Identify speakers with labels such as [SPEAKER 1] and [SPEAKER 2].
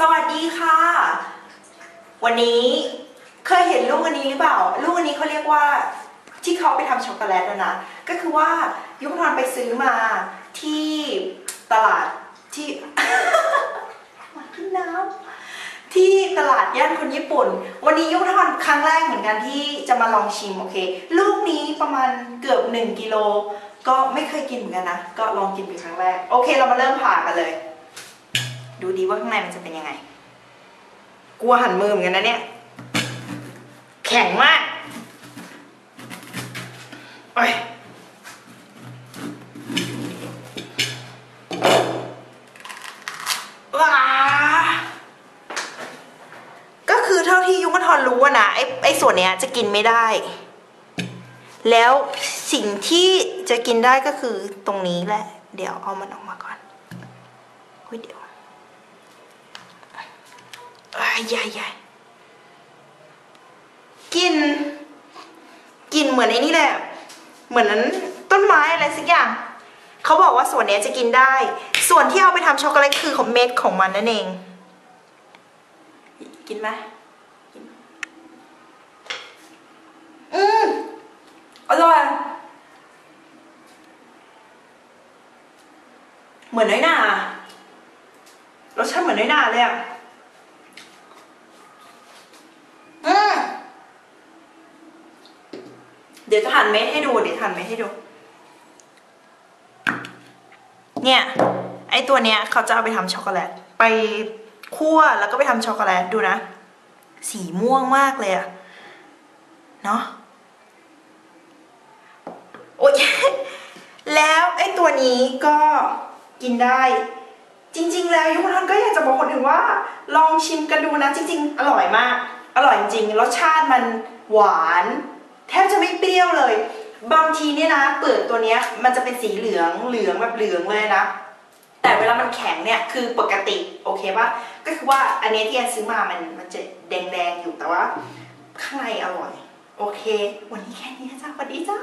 [SPEAKER 1] สวัสดีค่ะ วันนี้เคยเห็นลูกอันนี้หรือเปล่า ลูกอันนี้เขาเรียกว่าที่เขาไปทำช็อกโกแลตนะนะก็คือว่ายุพรไปซื้อมาที่ตลาดที่มาขึ้นน้ำที่ตลาดย่านคนญี่ปุ่น วันนี้ยุพรครั้งแรกเหมือนกันที่จะมาลองชิมโอเค ลูกนี้ประมาณเกือบ1กิโลก็ไม่เคยกินเหมือนกันนะ ก็ลองกินเป็นครั้งแรก โอเค เรามาเริ่มผ่ากันเลย ดูดีว่าข้างในมันจะเป็นยังไง กลัวหันมือเหมือนกันนะเนี่ย แข็งมากโอ้ยว้าก็คือเท่าที่ยุงกทอนรู้อะนะไอ้ไอ้ส่วนเนี้ยจะกินไม่ได้ แล้วสิ่งที่จะกินได้ก็คือตรงนี้แหละ เดี๋ยวเอามันออกมาก่อนเฮ้ยเดี๋ยว อ้ายใหญ่ใหญ่กิน กินเหมือนไอ้นี่แหละ เหมือนนั้นต้นไม้อะไรสักอย่าง เขาบอกว่าส่วนเนี้ยจะกินได้ ส่วนที่เอาไปทำช็อกโกแลตคือของเม็ดของมันนั่นเอง กินไหมอืมอร่อย เหมือนน้อยหนารสชาติเหมือนน้อยหนาเลยอะ อืมเดี๋ยวจะหั่นเม็ดให้ดูเดี๋ยวหั่นเม็ดให้ดู เนี่ย ไอตัวเนี้ยเขาจะเอาไปทำช็อกโกแลต ไปคั่วแล้วก็ไปทำช็อกโกแลตดูนะ สีม่วงมากเลยอะเนาะโอ๊ยแล้วไอ้ตัวนี้ก็กินได้จริง ๆ แล้วยุพทันก็อยากจะบอกคนอื่นว่า ลองชิมกันดูนะจริง ๆ อร่อยมาก อร่อยจริงรสชาติมันหวาน แทบจะไม่เปรี้ยวเลย บางทีเนี่ยนะเปลือกตัวเนี้ยมันจะเป็นสีเหลืองเหลืองแบบเหลืองเลยนะ แต่เวลามันแข็งเนี่ยคือปกติโอเคปะก็คือว่าอันเนี้ยที่แอนซื้อมามันมันจะแดงๆอยู่แต่ว่า ข้างในอร่อย โอเค วันนี้แค่นี้จ้าสวัสดีจ้า